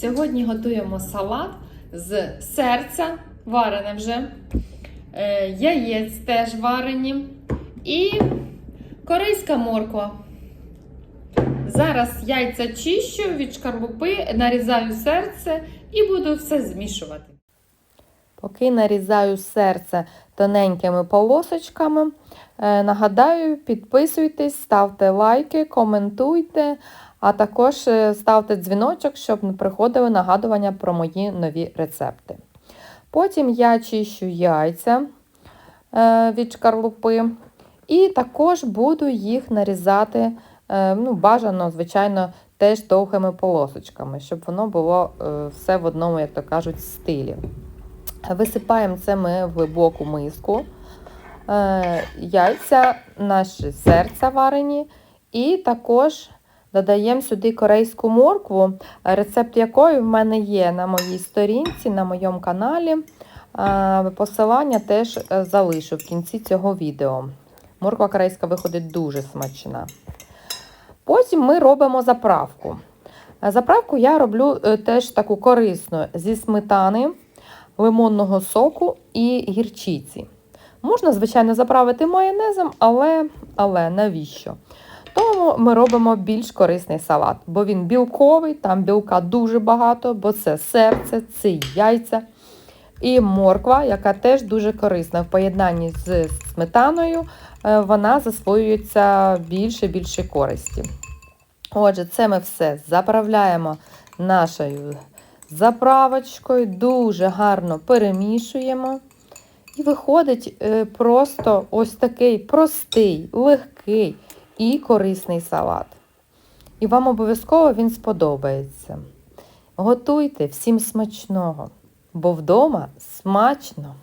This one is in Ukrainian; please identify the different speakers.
Speaker 1: Сьогодні готуємо салат з серця, варене вже, е, яєць теж варені і корейська морква. Зараз яйця чищу від шкарлупи, нарізаю серце і буду все змішувати.
Speaker 2: Поки нарізаю серце тоненькими полосочками, е, нагадаю, підписуйтесь, ставте лайки, коментуйте, а також е, ставте дзвіночок, щоб приходили нагадування про мої нові рецепти. Потім я чищу яйця е, від шкарлупи і також буду їх нарізати, е, ну, бажано, звичайно, теж довгими полосочками, щоб воно було все в одному, як то кажуть, стилі. Висипаємо це ми в глибоку миску, яйця, наші серця варені, і також додаємо сюди корейську моркву, рецепт якої в мене є на моїй сторінці, на моєму каналі. Е, Посилання теж е, залишу в кінці цього відео. Морква корейська виходить дуже смачна. Потім ми робимо заправку. Е, Заправку я роблю е, теж таку корисну зі сметани лимонного соку і гірчиці. Можна, звичайно, заправити майонезом, але, але навіщо? Тому ми робимо більш корисний салат, бо він білковий, там білка дуже багато, бо це серце, це яйця і морква, яка теж дуже корисна. В поєднанні з сметаною е, вона засвоюється більше і більше користі. Отже, це ми все заправляємо нашою заправочкою, дуже гарно перемішуємо. І виходить е, просто ось такий простий, легкий і корисний салат. І вам обов'язково він сподобається. Готуйте всім смачного, бо вдома смачно.